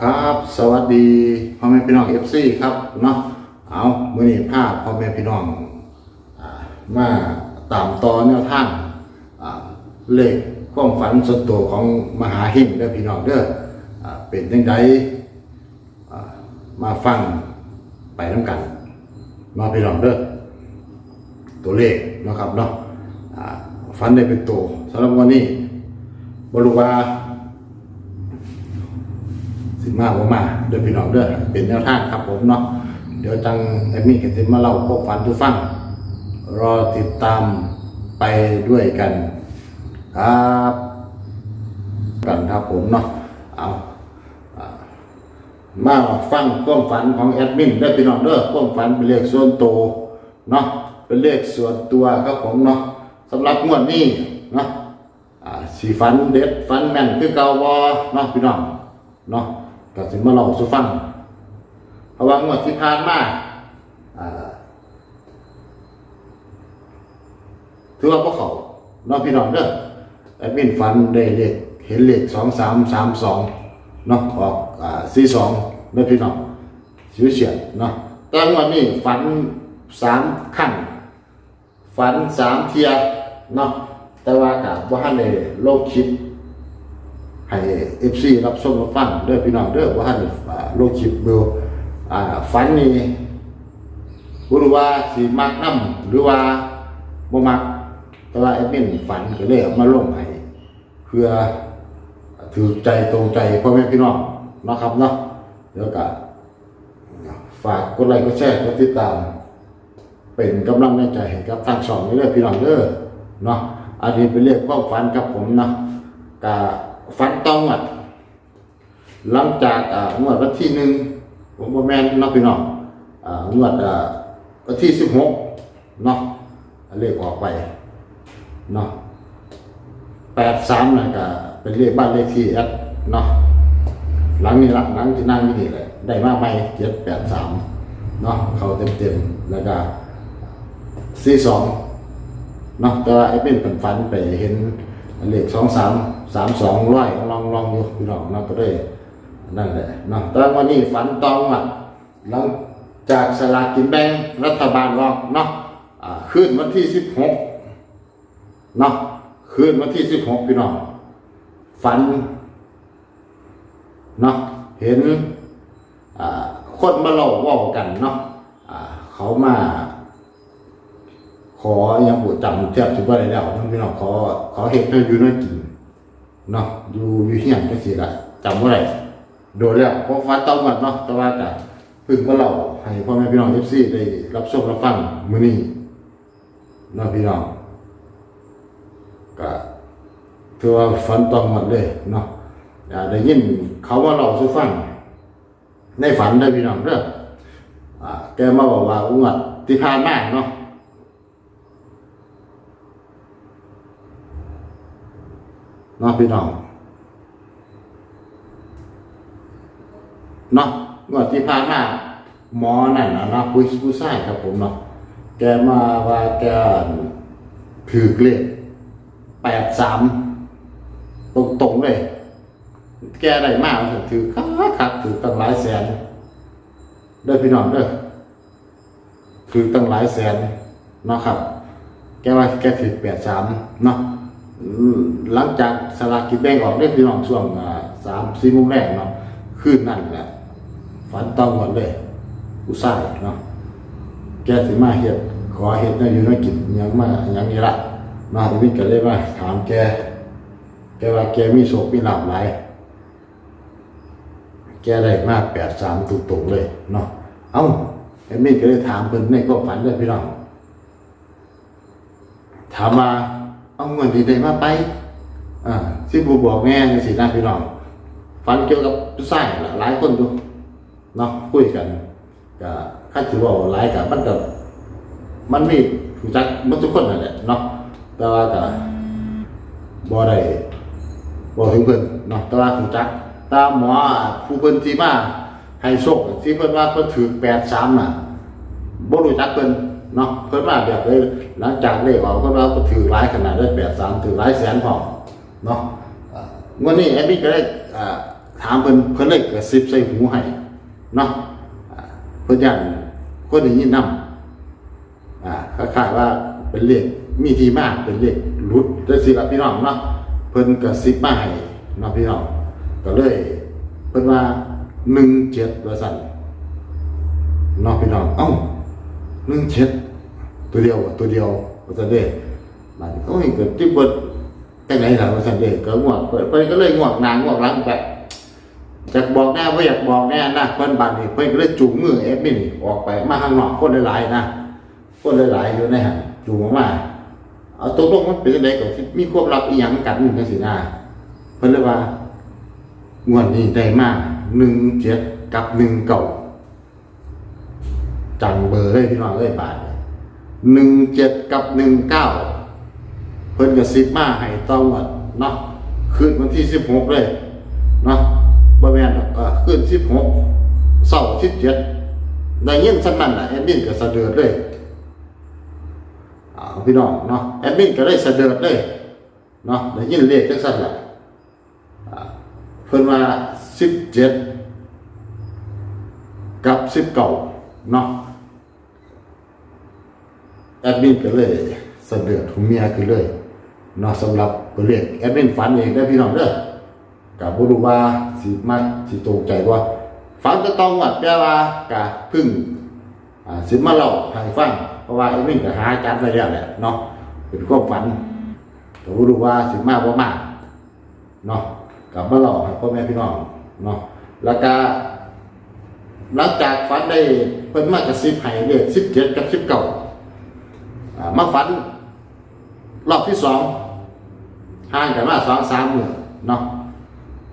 ครับ สวัสดีพ่อแม่พี่น้องเอฟซีครับเนาะเอาเมื่อนี้ภาพพ่อแม่พี่น้องมาตามต่อแนวทางอ่าเลขความฝันส่วนตัวของมหาหิงเด้อพี่น้องเด้อเป็นยังไงมาฟังไปน้ำกันมาพี่น้องเด้อตัวเลขนะครับเนาะฝันได้เป็นตัวสำหรับวันนี้บรู้ว่า สิมาบ่มาเด้อพี่น้องเด้อเป็นแนวทางครับผมเนาะเดี๋ยวจังแอดมินก็สิมาเล่าพวกฝันทุกฟังรอติดตามไปด้วยกันครับกันครับผมเนาะเอามาฟังความฝันของแอดมินเด้พี่น้องเด้อความฝันเป็นเลขส่วนตัวเนาะเป็นเลขส่วนตัวครับผมเนาะสำหรับงวดนี้เนาะสีฝันเด็ดฝันแม่นคือเก่าบ่เนาะพี่น้องเนาะ ก็สิมาเล่าสู่ฟังเพราะว่างวดที่ผ่านมาถือว่าพวกเขาเนาะพี่น้องเด้อแอดมินฟันได้เลขเห็นเลขสองสามสามสองเนาะออกอ่าสี่สองเนาะพี่น้องสิวเฉียดเนาะแตอนวันนี้ฝันสามขั้นฝันสามเทียเนาะแต่ว่ากับว่าในโลกคิด ให้เอฟซีรับชมรับฟังเด้อพี่น้องเด้อว่าท่านโลกชิปเบลอ่าฝันนี่บ่รู้ว่าสิมักนํหรือว่าบ่มักแต่ว่าแอดมินฝันก็เลยเอามาลงให้เพื่อถือใจตรงใจพ่อแม่พี่น้องนะครับเนาะเดี๋ยวก็ฝากกดไลค์กดแชร์กดติดตาม เป็นกำลังใจให้กับทางช่องนี้เด้อพี่น้องเด้อเนาะอันนี้เป็นเรื่องความฝันกับผมนะกะ ฝันต้องอะหลังจากงวดวันที่หนึ่งผมบ่แม่นเนาะพี่น้องงวดวันที่สิบหกเนาะเลขออกไปเนาะแปดสามนะก็เป็นเลขบ้านเลขที่แอดเนาะหลังนี้ละหลังที่นั่งอยู่นี่แหละได้มากไหมเจ็ดแปดสามเนาะเขาเต็มเต็มแล้วก็สี่สองเนาะแต่ว่าไอ้เป็นฝันฝันไปเห็นเลขสองสาม สามสองร้อยลองลองอยู่พี่น้องเนาะก็ได้นั่นแหละเนาะแต่ว่าวันนี้ฝันตองอะหลังจากสลากกินแบ่งรัฐบาลออกเนาะอ่าคืนวันที่สิบหกเนาะคืนวันที่สิบหกพี่น้องฝันเนาะเห็นคนมาเล่าว่ากันเนาะเขามาขอยังบุจำแทบสิบ่ได้แล้วพี่น้องขอขอเฮ็ดให้อยู่น้อยกิน เนาะอยู่อยู่เฮียนจังซี่ล่ะจำบ่ได้โดนแล้วเพราะฟ้าต้องกันเนาะแต่ว่าก็เพิ่งมาเล่าให้พ่อแม่พี่น้อง FC ได้รับชมรับฟังมื้อนี้เนาะพี่น้องก็ถือว่าฝันต้องหมดเลยเนาะอย่าได้ยินเขาว่าเล่าสู่ฟังในฝันได้พี่น้องเด้ออ่าแกมาบอกว่าอุงวดที่ผ่านมาเนาะ เนาะพี่น้องเนาะงวดที่ผ่านมาหมอนั่นนะเนาะผู้ผู้ชายครับผมเนาะแกมาว่าแกถือเลขแปดสามตรงตรงเลย แกได้มากถือคักคักถือตั้งหลายแสนเด้พี่น้องเด้อถือตั้งหลายแสนเนาะครับ แกว่าแกถือแปดสามเนาะอืม หลังจากสลากกินแบ่งออกได้พี่น้องช่วงสามสี่โมงแรกเนาะคืนนั่นแหละฝันต้องหมดเลยผู้ชาเนาะแกสิมาเฮ็ดขอเฮ็ดได้อยู่ได้กินยังมายังนี่ละเนาทีนี้ก็เลยว่าถามแกแกว่าแกมีโชคมีหลาภหลแกได้มาแปดสามตุตรงเลยเนาะเอ้าไอ้มี่ก็เลยถามเพิ่นในความฝันเลยพี่น้องถามมา เอาเงินที่ได้มาไปอ่าที่บูบอกแม่ในสีหน้าพี่น้องฟันเกี่ยวกับผู้ชายหลายคนดูเนาะคุยกันก็ข้าถือว่าหลายกับมันกับมันมีผู้จักมันทุกคนนั่นแหละเนาะแต่ว่าก็บ่ได้บ่ถึงเพิ่นเนาะแต่ว่าผู้จักตามหมอผู้เพิ่นที่มาให้โชคที่เพิ่นว่าเพิ่นถือ83น่ะบ่รู้จักเพิ่น เนาะเพิ่นมาแบบเลยหลังจากเลขออกเพิ่นว่าก็ถือหลายขนาดได้83ถือหลายแสนพอเนาะงวดนี้แอดมินก็ได้อ่าถามเพิ่นเพิ่นเลยกระซิบใส่หูให้เนาะอ่าเพิ่นยันคนได้ยินนำอ่าคล้ายๆว่าเป็นเลขมีที่มากเป็นเลขหลุดจังซี่ล่ะพี่น้องเนาะเพิ่นกระซิบมาให้เนาะพี่น้องก็เลยเพิ่นว่า17ว่าซั่นเนาะพี่น้องเอ้า 17ตัวเดียวตัวเดียวว่าซั่นเด้บัดนี้โอ้ยเกิดที่เบิดจังไดล่ะว่าซั่นเด้ก็งวกเปิดเพิ่นก็เลยงวกนางวกหลังแบบจากบอกแน่ว่าอยากบอกแน่นะเพิ่อนบัดนี้เพิ่อนก็เลยจูงมือเอฟมินออกไปมาข้างนอกคนหลายๆนะคนหลายๆอยู่ในหันจูงมาเอาตกลงมันเป็นจังไดก็สิมีความลับอีหยังกันจังซี่นะเพิ่อนเลยว่างวดนี้ได้มา17กับ19 จังเบอร์เลยพี่น้องเอ้ยบาท17กับ19เก้าเพิ่นก็สิบมาให้ต้องวดเนาะคืนวันที่16เลยเนาะบ่แม่นอกเออขึ้นสิบหกเสาร์สิบเจ็ดได้ยินสักนั้นน่ะแอดมินก็สะเดือดเลยอ้าพี่น้องเนาะแอดมินก็ได้สะเดือดเลยเนาะได้ยินเลขจังซั่นล่ะเพิ่นว่าสิบเจ็ดกับสิบเก้าเนาะ แอดมินก็เลยสะเดือดหูเมียขึ้นเลยเนาะสำหรับตัวเลขแอดมินฝันเองได้อพี่น้องเด้อกับบุรุษว่าสิมักสิตกใจว่าฝันจะต้องวัดแปลว่ากะพึ่งอ่าสิมาเล่าให้ฟังเพราะว่าไอ้นี่ก็หาอาจารย์ไปแล้วแหละเนาะเป็นความฝันกับบุรุษว่าสิมาบ่มากเนาะกับมาเล่าให้พ่อแม่พี่น้องเนาะแล้วก็หลังจากฝันได้เพิ่นมากระซิบให้เลขสิบเจ็ดกับสิบเก่า มาฝัน รอบที่สองห่างกันมาสองสามมื้อเนาะ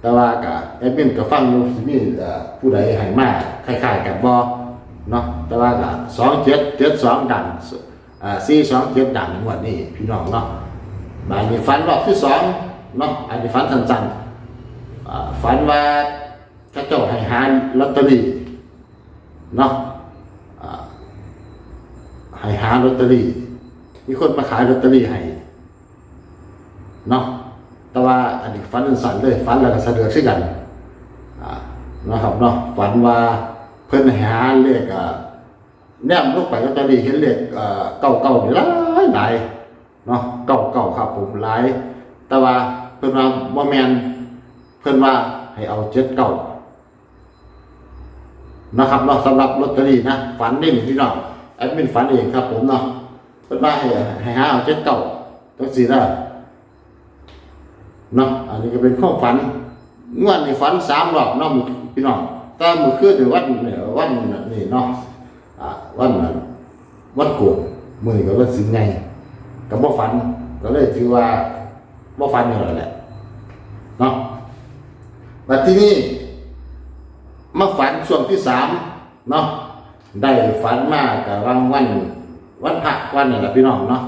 แต่ว่ากับแอดมินก็ฟังอยู่สิมี่ผู้ใดให้มาคล้ายๆกับบ่เนาะแต่ว่าก็สองเจ็ดเจ็ดสองดังสี่สองเจ็ดดังงวดนี้พี่น้องเนาะบายนี้ฝันรอบที่สองเนาะอันนี้ฝันสั้นๆฝันว่าพระเจ้าให้หาลอตเตอรี่เนาะอ่าให้หาลอตเตอรี่ มีคนมาขายลอตเตอรี่ให้เนาะแต่ว่าอันนี้ฝันสั่นเลยฝันแล้วก็สะเดือดขึ้นกันนะครับเนาะฝันว่าเพิ่นหาเลขอะแนมลงไปลอตเตอรี่เห็นเลขเอ่อเก่าเก่าหลายหลายเนาะเก่าเก่าครับผมหลาย แต่ว่าเพิ่นว่าบ่แมนเพิ่นว่าให้เอาเจ็ดเก่านะครับเนาะสำหรับลอตเตอรี่นะฝันนี่นี่พี่น้องแอดมินฝันเองครับผมเนาะ เพิ่นว่าให้ให้หาเอาเจ็ดเก่าจังซี่นะเนาะอันนี้ก็เป็นข้อฝันงวดนี้ฝันสามรอบเนาะพี่น้องแต่มือคืนเดี๋ยววันเนี่ยวันนี่เนาะอ่าวันนั้นวันโกนมือนี้ก็วันสิงไงก็บ่ฝันก็เลยถือว่าบ่ฝันอยู่แล้วแหละเนาะบัดทีนี้มาฝันช่วงที่สามเนาะได้ฝันมากกับรางวัน วันพระวันนี่แหละพี่น้องเนาะ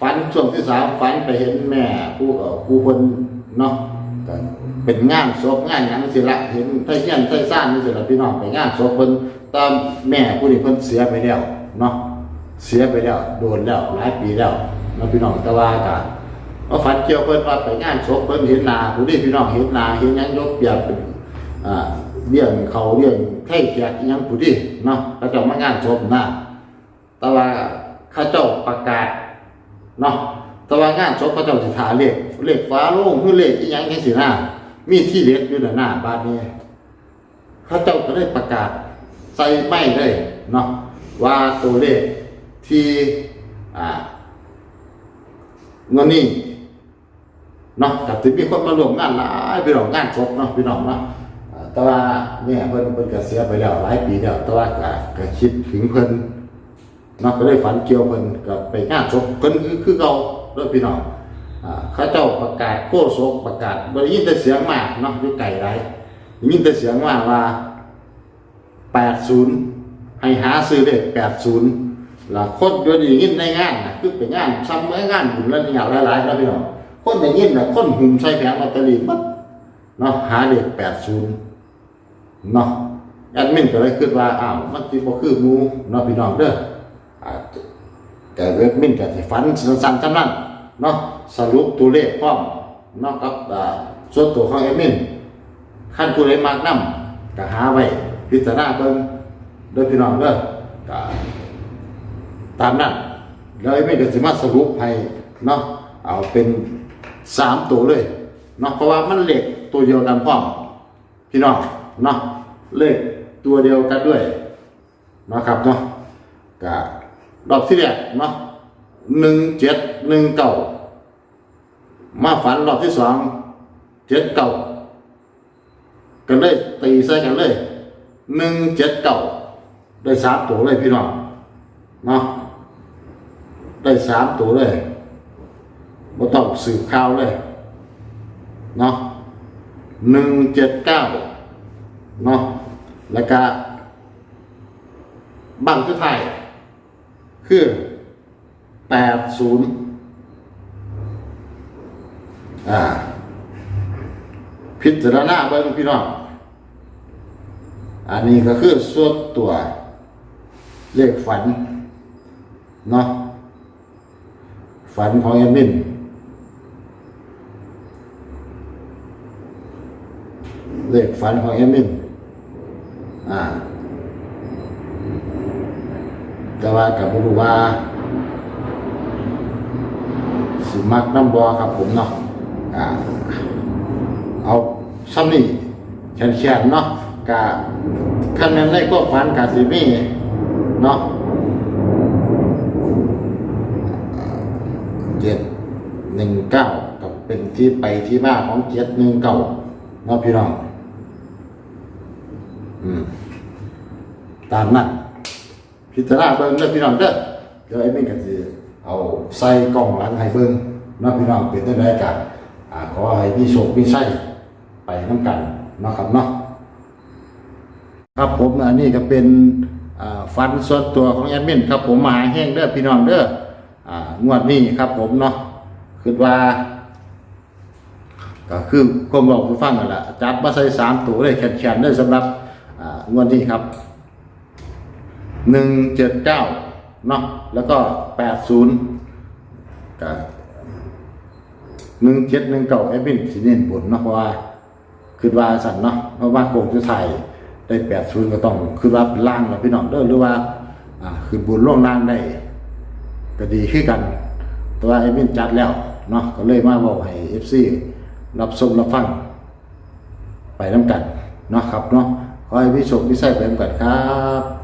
ฝันช่วงที่สามฝันไปเห็นแม่ผู้เอ่อผู้คนเนาะก็เป็นงานศพงานหยังสิละเห็นไทเฮียนไทซ่านนี่สิละพี่น้องไปงานศพเพิ่นตามแม่ผู้นี้เพิ่นเสียไปแล้วเนาะเสียไปแล้วโดนแล้วหลายปีแล้วเนาะพี่น้องแต่ว่าก็ว่าฝันเกี่ยวเพิ่นว่าไปงานศพเพิ่นเห็นหนาผู้นี้พี่น้องเห็นหนาเห็นหยังยกเปียบเป็นอ่าเลี้ยงเขาเลี้ยงไข่แขกอิหยังผู้นี้เนาะเขาเจ้ามางานศพนะแต่ว่า ข้าเจ้าประกาศเนาะแต่ว่างานศพพระเจ้าสิทาเลขเลขฟ้าโล่งคือเลขอีหยังจังซี่นะมีที่เล็กอยู่ด้านหน้าบ้านนี้พระเจ้าก็ได้ประกาศใส่ไม้เลยเนาะว่าตัวเลขที่อ่าเงินนี้เนาะกับที่มีคนมาร่วมงานหลายพี่น้องงานศพเนาะพี่น้องเนาะแต่ว่าแม่เพิ่นเพิ่นก็เสียไปแล้วหลายปีแล้วแต่ว่าก็ก็คิดถึงเพิ่น เนาะก็ได้ฝันเกี่ยวเพิ่นกับไปงานศพเพิ่นคือคือเก่าเด้อพี่น้องอ่าเขาเจ้าประกาศโคศกประกาศบ่ได้ยินแต่เสียงมากเนาะอยู่ไกลหลายได้ยินแต่เสียงว่าว่า80ให้หาซื้อเลข80ล่ะคนเดี๋ยวนี้ยินในงานน่ะคือไปงานซ้ำเมื่องานบุญแล้วอย่างหลายๆแล้วพี่น้องคนได้ยินน่ะคนหุ่มใส่แผงลอตเตอรี่หมดเนาะหาเลข80เนาะแอดมินก็เลยคิดว่าอ้าวมันสิบ่คือหมู่เนาะพี่น้องเด้อ อ่าแต่เว็บมินกับฝันสั้นๆจำนั้นเนาะสรุปตัวเลขพร้อมเนาะครับอ่าส่วนตัวของเอดมินขั้นผู้ใดมากนํก็หาไว้พิจารณาเบิ่งเด้อพี่น้องเด้อก็ตามนั้นแล้วไอ้แม่ก็สิมาสรุปให้เนาะเอาเป็นสามตัวเลยเนาะเพราะว่ามันเลขตัวเดียวกันพร้อมพี่น้องเนาะเลขตัวเดียวกันด้วยเนาะครับเนาะก็ รอบที่แรกเนาะหนึ่งเจ็ดหนึ่งเก้ามาฝันรอบที่สองเจ็ดเก้ากันเลยตีใส่กันเลยหนึ่งเจ็ดเก้าได้สามตัวเลยพี่น้องเนาะได้สามตัวเลยบ่ต้องสืบข่าวเลยเนาะหนึ่งเจ็ดเก้าเนาะแล้วก็บังคือไทาย คือแปดศูนย์อ่า พิจารณาเบิ่งพี่น้องอันนี้ก็คือส่วนตัวเลขฝัน เนาะฝันของแอมินเลขฝันของแอมิน อ่า แต่ว่ากับบ่รู้ว่าสิมักน้ำบอครับผมเนาะอ่าเอาซ้ำนี่แขนๆเนาะกะคันแม่นได้ก็ฝันกะสิมีเนาะเจ็ดหนึ่งเก้ากับเป็นที่ไปที่มาของเจ็ดหนึ่งเก้าเนาะพี่น้อง อืม ตามนั้น พิจารณาเบิ่งเด้อพี่น้องเด้อเดี๋ยวไอ้เม่นก็สิเอาใส่กล่องหลังให้เบิ่งเนาะพี่น้องเป็นจังไดกันอ่าขอให้มีโชคมีชัยไปนํกันเนาะครับเนาะครับผมอันนี้ก็เป็นฟันส่วนตัวของแอดมินครับผมมาแห้งเด้อพี่น้องเด้อองวดนี้ครับผมเนาะคิดว่าก็คือความบอกคุณฟังนั่นแหละจับมาใส่สามตัวเลยแขนๆได้สำหรับงวดนี้ครับ หนึ่งเจ็ดเก้าเนาะแล้วก็แปดศูนย์กับหนึ่งเจ็ดหนึ่งเก้าแอดมินสิเน้นบนเนาะเพราะว่าคือว่าสันเนาะเพราะว่าโกงจะไทยได้แปดศูนย์ก็ต้องคือว่าเป็นล่างแล้วพี่น้องเด้อหรือว่าอ่าคือบุญล่วงล่างได้ก็ดีขึ้นกัน แต่ว่าแอดมินจัดแล้วเนาะก็เลยมาบอกให้เอฟซีรับชมรับฟังไปน้ำกันเนาะครับเนาะขอให้พี่ชคพี่ใส่ไปน้ำกันครับ